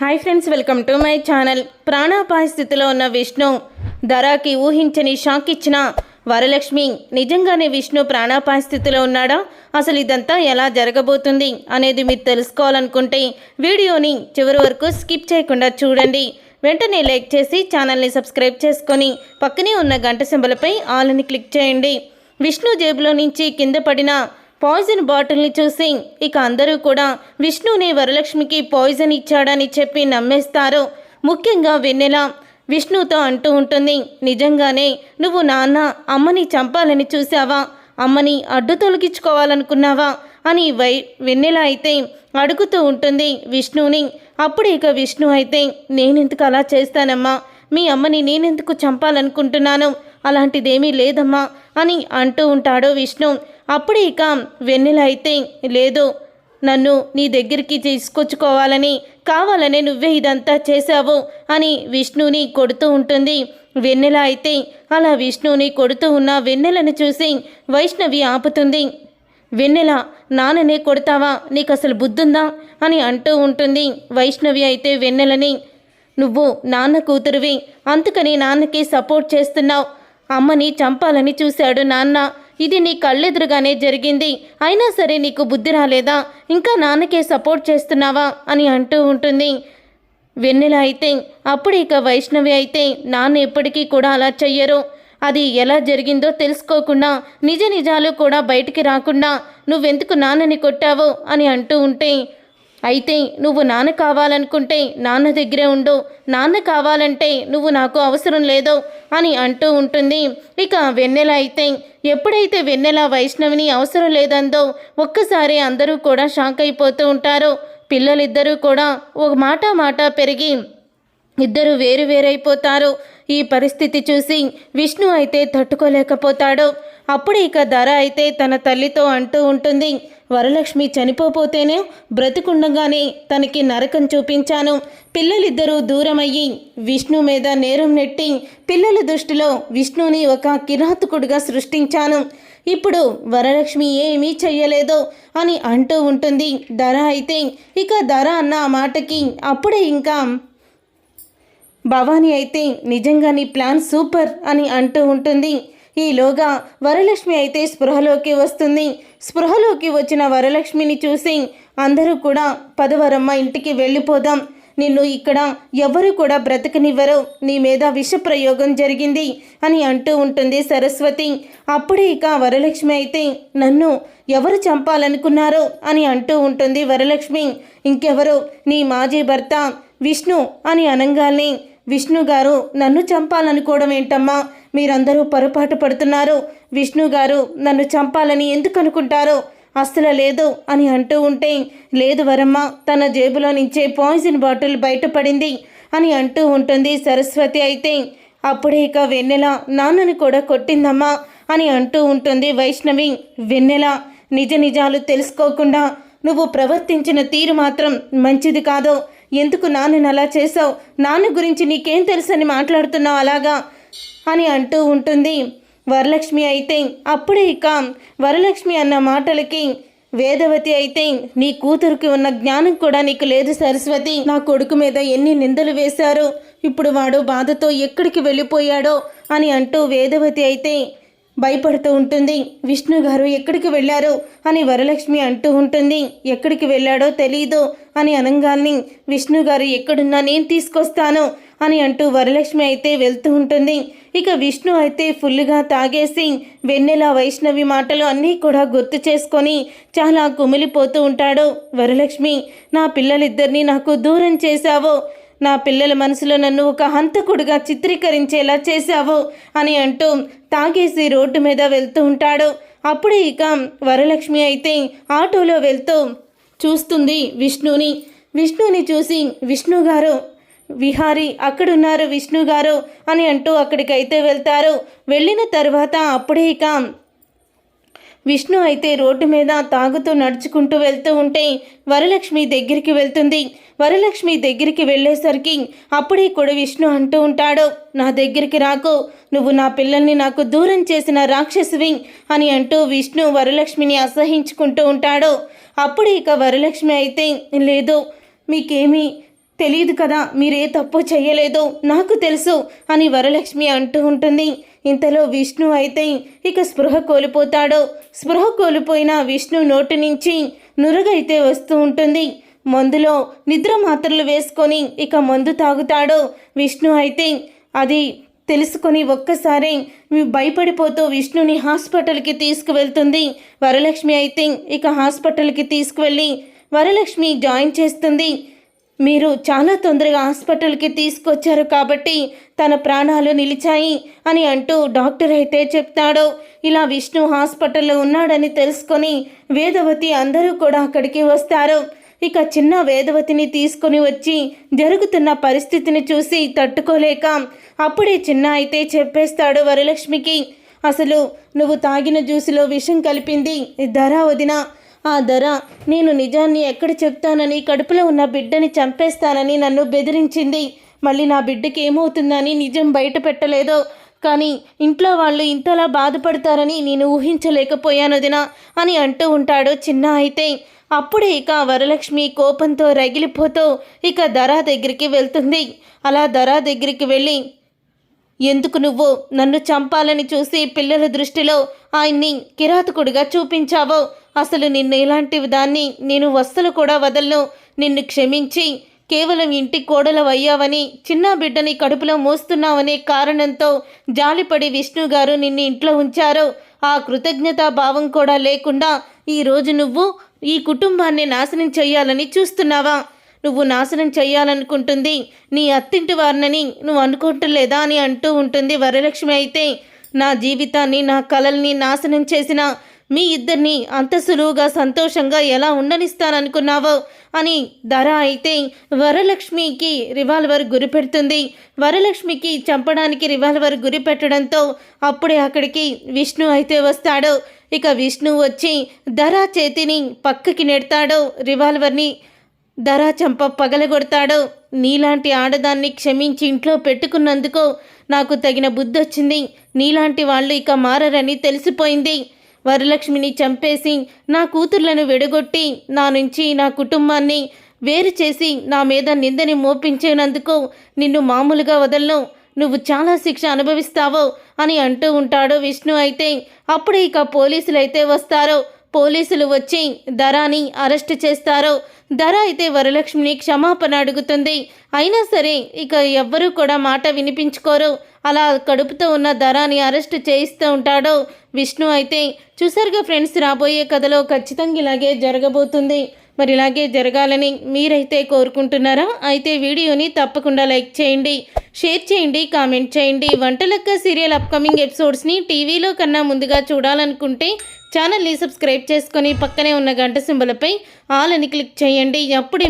Hi friends welcome to my channel ప్రాణాపాయ స్థితిలో ఉన్న విష్ణు ధరాకి ఊహించని షాక్ ఇచ్చిన వరలక్ష్మి. నిజంగానే విష్ణు ప్రాణాపాయ స్థితిలో ఉన్నాడా? అసలు ఇదంతా ఎలా జరగబోతుంది అనేది మీరు తెలుసుకోవాలనుకుంటే వీడియోని చివరి వరకు స్కిప్ చేయకుండా చూడండి. వెంటనే లైక్ చేసి ఛానల్ని సబ్స్క్రైబ్ చేసుకొని పక్కనే ఉన్న గంట సింబలపై ఆల్ని క్లిక్ చేయండి. విష్ణు జేబులో నుంచి కింద పడిన పాయిజన్ బాటిల్ని చూసి ఇక అందరూ కూడా విష్ణుని వరలక్ష్మికి పాయిజన్ ఇచ్చాడని చెప్పి నమ్మేస్తారు. ముఖ్యంగా వెన్నెల. విష్ణుతో అంటూ ఉంటుంది నిజంగానే నువ్వు నాన్న అమ్మని చంపాలని చూసావా అమ్మని అడ్డు తొలగించుకోవాలనుకున్నావా? అని వై వెన్నెల అయితే అడుగుతూ ఉంటుంది విష్ణుని. అప్పుడు ఇక విష్ణు అయితే నేనెందుకు అలా చేస్తానమ్మా? మీ అమ్మని నేనెందుకు చంపాలనుకుంటున్నాను? అలాంటిదేమీ లేదమ్మా అని అంటూ ఉంటాడు విష్ణు. అప్పుడు ఇక వెన్నెల అయితే లేదు. నన్ను నీ దగ్గరికి తీసుకొచ్చుకోవాలని కావాలనే నువ్వే ఇదంతా చేశావు అని విష్ణుని కొడుతూ ఉంటుంది. వెన్నెల అయితే అలా విష్ణుని కొడుతూ ఉన్న వెన్నెలను చూసి వైష్ణవి ఆపుతుంది. వెన్నెల నాన్ననే కొడతావా? నీకు అసలు బుద్ధుందా? అని అంటూ ఉంటుంది. వైష్ణవి అయితే వెన్నెలని నువ్వు నాన్న కూతురువి అందుకని నాన్నకి సపోర్ట్ చేస్తున్నావు. అమ్మని చంపాలని చూశాడు నాన్న. ఇది నీ కళ్ళెదురుగానే జరిగింది. అయినా సరే నీకు బుద్ధి రాలేదా? ఇంకా నాన్నకే సపోర్ట్ చేస్తున్నావా? అని అంటూ ఉంటుంది. వెన్నెల అయితే అప్పుడు ఇక వైష్ణవి అయితే నాన్న ఎప్పటికీ కూడా అలా చెయ్యరు. అది ఎలా జరిగిందో తెలుసుకోకుండా నిజ నిజాలు కూడా బయటికి రాకుండా నువ్వెందుకు నాన్నని కొట్టావు? అని అంటూ ఉంటే అయితే నువ్వు నాన్న కావాలనుకుంటే నాన్న దగ్గరే ఉండు. నాన్న కావాలంటే నువ్వు నాకు అవసరం లేదు అని అంటూ ఉంటుంది. ఇక వెన్నెల అయితే ఎప్పుడైతే వెన్నెల వైష్ణవిని అవసరం లేదందో ఒక్కసారి అందరూ కూడా షాక్ అయిపోతూ ఉంటారు. పిల్లలిద్దరూ కూడా ఒక మాట మాట పెరిగి ఇద్దరు వేరు వేరైపోతారు. ఈ పరిస్థితి చూసి విష్ణు అయితే తట్టుకోలేకపోతాడు. అప్పుడు ఇక ధర అయితే తన తల్లితో అంటూ ఉంటుంది. వరలక్ష్మి చనిపోపోతేనే బ్రతికుండగానే తనకి నరకం చూపించాను. పిల్లలిద్దరూ దూరమయ్యి విష్ణు మీద నేరం నెట్టి పిల్లల దృష్టిలో విష్ణుని ఒక కిరాతకుడిగా సృష్టించాను. ఇప్పుడు వరలక్ష్మి ఏమీ చెయ్యలేదు అని అంటూ ఉంటుంది. ధర అయితే ఇక ధర అన్న మాటకి అప్పుడే ఇంకా భవానీ అయితే నిజంగా నీ ప్లాన్ సూపర్ అని అంటూ ఉంటుంది. ఈలోగా వరలక్ష్మి అయితే స్పృహలోకి వస్తుంది. స్పృహలోకి వచ్చిన వరలక్ష్మిని చూసి అందరూ కూడా పదవరమ్మ ఇంటికి వెళ్ళిపోదాం. నిన్ను ఇక్కడ ఎవరు కూడా బ్రతకనివ్వరు. నీ మీద విష ప్రయోగం జరిగింది అని అంటూ ఉంటుంది సరస్వతి. అప్పుడే ఇక వరలక్ష్మి అయితే నన్ను ఎవరు చంపాలనుకున్నారో అని అంటూ ఉంటుంది వరలక్ష్మి. ఇంకెవరు? నీ మాజీ భర్త విష్ణు అని అనంగాల్ని విష్ణు గారు నన్ను చంపాలనుకోవడం ఏంటమ్మా? మీరందరూ పొరపాటు పడుతున్నారు. విష్ణు గారు నన్ను చంపాలని ఎందుకు అనుకుంటారు? అస్సలు లేదు అని అంటూ ఉంటే లేదు వరమ్మ తన జేబులో నుంచే పాయిజన్ బాటిల్ బయటపడింది అని అంటూ ఉంటుంది సరస్వతి అయితే. అప్పుడే ఇక వెన్నెల నాన్నని కూడా కొట్టిందమ్మా అని అంటూ ఉంటుంది వైష్ణవి. వెన్నెల నిజ నిజాలు తెలుసుకోకుండా నువ్వు ప్రవర్తించిన తీరు మాత్రం మంచిది కాదు. ఎందుకు నాన్నని అలా చేసావు నాన్న గురించి నీకేం తెలుసని మాట్లాడుతున్నావు అలాగా? అని అంటూ ఉంటుంది. వరలక్ష్మి అయితే అప్పుడే ఇక వరలక్ష్మి అన్న మాటలకి వేదవతి అయితే నీ కూతురికి ఉన్న జ్ఞానం కూడా నీకు లేదు సరస్వతి. నా కొడుకు మీద ఎన్ని నిందలు వేశారో? ఇప్పుడు వాడు బాధతో ఎక్కడికి వెళ్ళిపోయాడో? అని అంటూ వేదవతి అయితే భయపడుతూ ఉంటుంది. విష్ణు గారు ఎక్కడికి వెళ్ళారు? అని వరలక్ష్మి అంటూ ఉంటుంది. ఎక్కడికి వెళ్ళాడో తెలీదు అని అనంగాన్ని విష్ణు గారు ఎక్కడున్నా నేను తీసుకొస్తాను అని అంటూ వరలక్ష్మి అయితే వెళ్తూ ఉంటుంది. ఇక విష్ణు అయితే ఫుల్గా తాగేసి వెన్నెల వైష్ణవి మాటలు అన్నీ కూడా గుర్తు చేసుకొని చాలా కుమిలిపోతూ ఉంటాడు. వరలక్ష్మి నా పిల్లలిద్దరినీ నాకు దూరం చేశావు. నా పిల్లల మనసులో నన్ను ఒక హంతకుడుగా చిత్రీకరించేలా చేశావు అని అంటూ తాగేసి రోడ్డు మీద వెళ్తూ ఉంటాడు. అప్పుడే ఇక వరలక్ష్మి అయితే ఆటోలో వెళ్తూ చూస్తుంది విష్ణుని. విష్ణుని చూసి విష్ణు గారు విహారి అక్కడున్నారు విష్ణు గారు అని అంటూ అక్కడికైతే వెళ్తారు. వెళ్ళిన తర్వాత అప్పుడే ఇక విష్ణు అయితే రోడ్డు మీద తాగుతూ నడుచుకుంటూ వెళ్తూ ఉంటే వరలక్ష్మి దగ్గరికి వెళ్తుంది. వరలక్ష్మి దగ్గరికి వెళ్ళేసరికి అప్పుడే కూడా విష్ణు అంటూ ఉంటాడు నా దగ్గరికి రాకు. నువ్వు నా పిల్లల్ని నాకు దూరం చేసిన రాక్షసువి అని అంటూ విష్ణు వరలక్ష్మిని అసహించుకుంటూ ఉంటాడు. అప్పుడు ఇక వరలక్ష్మి అయితే లేదు మీకేమీ తెలియదు కదా మీరే తప్పు చేయలేదు నాకు తెలుసు అని వరలక్ష్మి అంటూ ఉంటుంది. ఇంతలో విష్ణు అయితే ఇక స్పృహ కోల్పోతాడు. స్పృహ కోల్పోయిన విష్ణు నోటి నుంచి నురగైతే వస్తూ ఉంటుంది. మందులో నిద్ర మాత్రలు వేసుకొని ఇక మందు తాగుతాడు విష్ణు అయితే. అది తెలుసుకొని ఒక్కసారి భయపడిపోతూ విష్ణుని హాస్పిటల్కి తీసుకువెళ్తుంది. వరలక్ష్మి అయితే ఇక హాస్పిటల్కి తీసుకువెళ్ళి వరలక్ష్మి జాయిన్ చేస్తుంది. మీరు చాలా తొందరగా హాస్పిటల్కి తీసుకొచ్చారు కాబట్టి తన ప్రాణాలు నిలిచాయి అని అంటూ డాక్టర్ అయితే చెప్తాడు. ఇలా విష్ణు హాస్పిటల్లో ఉన్నాడని తెలుసుకొని వేదవతి అందరూ కూడా అక్కడికి వస్తారు. ఇక చిన్న వేదవతిని తీసుకొని వచ్చి జరుగుతున్న పరిస్థితిని చూసి తట్టుకోలేక అప్పుడే చిన్న అయితే చెప్పేస్తాడు వరలక్ష్మికి అసలు నువ్వు తాగిన జ్యూసులో విషం కలిపింది ధర వదిన ఆ ధర నేను నిజాన్ని ఎక్కడ చెప్తానని కడుపులో ఉన్న బిడ్డని చంపేస్తానని నన్ను బెదిరించింది. మళ్ళీ నా బిడ్డకి ఏమవుతుందని నిజం బయట పెట్టలేదో. కానీ ఇంట్లో వాళ్ళు ఇంతలా బాధపడతారని నేను ఊహించలేకపోయాను వదిన అని అంటూ ఉంటాడు చిన్న అయితే. అప్పుడే ఇక వరలక్ష్మి కోపంతో రగిలిపోతూ ఇక ధర దగ్గరికి వెళ్తుంది. అలా ధర దగ్గరికి వెళ్ళి ఎందుకు నువ్వు? నన్ను చంపాలని చూసి పిల్లల దృష్టిలో ఆయన్ని కిరాతకుడిగా చూపించావో. అసలు నిన్ను ఇలాంటి దాన్ని నేను వస్తులు కూడా వదలను. నిన్ను క్షమించి. కేవలం ఇంటి కోడలు అయ్యావని చిన్న బిడ్డని కడుపులో మోస్తున్నావనే కారణంతో జాలిపడి విష్ణు గారు నిన్ను ఇంట్లో ఉంచారు. ఆ కృతజ్ఞతా భావం కూడా లేకుండా ఈరోజు నువ్వు ఈ కుటుంబాన్ని నాశనం చేయాలని చూస్తున్నావా? నువ్వు నాశనం చెయ్యాలనుకుంటుంది. నీ అత్తింటి వారినని నువ్వు అనుకుంటలేదా అని అంటూ ఉంటుంది వరలక్ష్మి అయితే. నా జీవితాన్ని నా కలల్ని నాశనం చేసిన మీ ఇద్దరిని అంత సులువుగా సంతోషంగా ఎలా ఉండనిస్తాననుకున్నావో అని ధర అయితే వరలక్ష్మికి రివాల్వర్ గురిపెడుతుంది వరలక్ష్మికి చంపడానికి రివాల్వర్ గురిపెట్టడంతో అప్పుడే అక్కడికి విష్ణు అయితే వస్తాడు. ఇక విష్ణు వచ్చి ధర చేతిని పక్కకి నెడతాడు. రివాల్వర్ని ధర చంప పగలగొడతాడు. నీలాంటి ఆడదాన్ని క్షమించి ఇంట్లో పెట్టుకున్నందుకు నాకు తగిన బుద్ధి వచ్చింది నీలాంటి వాళ్ళు ఇక మారరని తెలిసిపోయింది. వరలక్ష్మిని చంపేసి నా కూతుర్లను విడగొట్టి నా నుంచి నా కుటుంబాన్ని వేరు చేసి నా మీద నిందని మోపించినందుకు నిన్ను మామూలుగా వదలను. నువ్వు చాలా శిక్ష అనుభవిస్తావో అని అంటూ ఉంటాడు విష్ణు. అయితే అప్పుడు ఇక పోలీసులు అయితే వస్తారు. పోలీసులు వచ్చి ధరాని అరెస్ట్ చేస్తారు ధర అయితే వరలక్ష్మిని క్షమాపణ అడుగుతుంది. అయినా సరే ఇక ఎవ్వరూ కూడా మాట వినిపించుకోరు. అలా కడుపుతో ఉన్న ధరాని అరెస్ట్ చేయిస్తూ ఉంటాడు విష్ణు అయితే. చూసారుగా ఫ్రెండ్స్ రాబోయే కథలో ఖచ్చితంగా ఇలాగే జరగబోతుంది. మరి ఇలాగే జరగాలని మీరైతే కోరుకుంటున్నారా? అయితే వీడియోని తప్పకుండా లైక్ చేయండి షేర్ చేయండి కామెంట్ చేయండి. వంటలక్క సీరియల్ అప్కమింగ్ ఎపిసోడ్స్ని టీవీలో కన్నా ముందుగా చూడాలనుకుంటే ఛానల్ని సబ్స్క్రైబ్ చేసుకొని పక్కనే ఉన్న గంట సింబలపై ఆల్ అని క్లిక్ చేయండి. అప్పుడే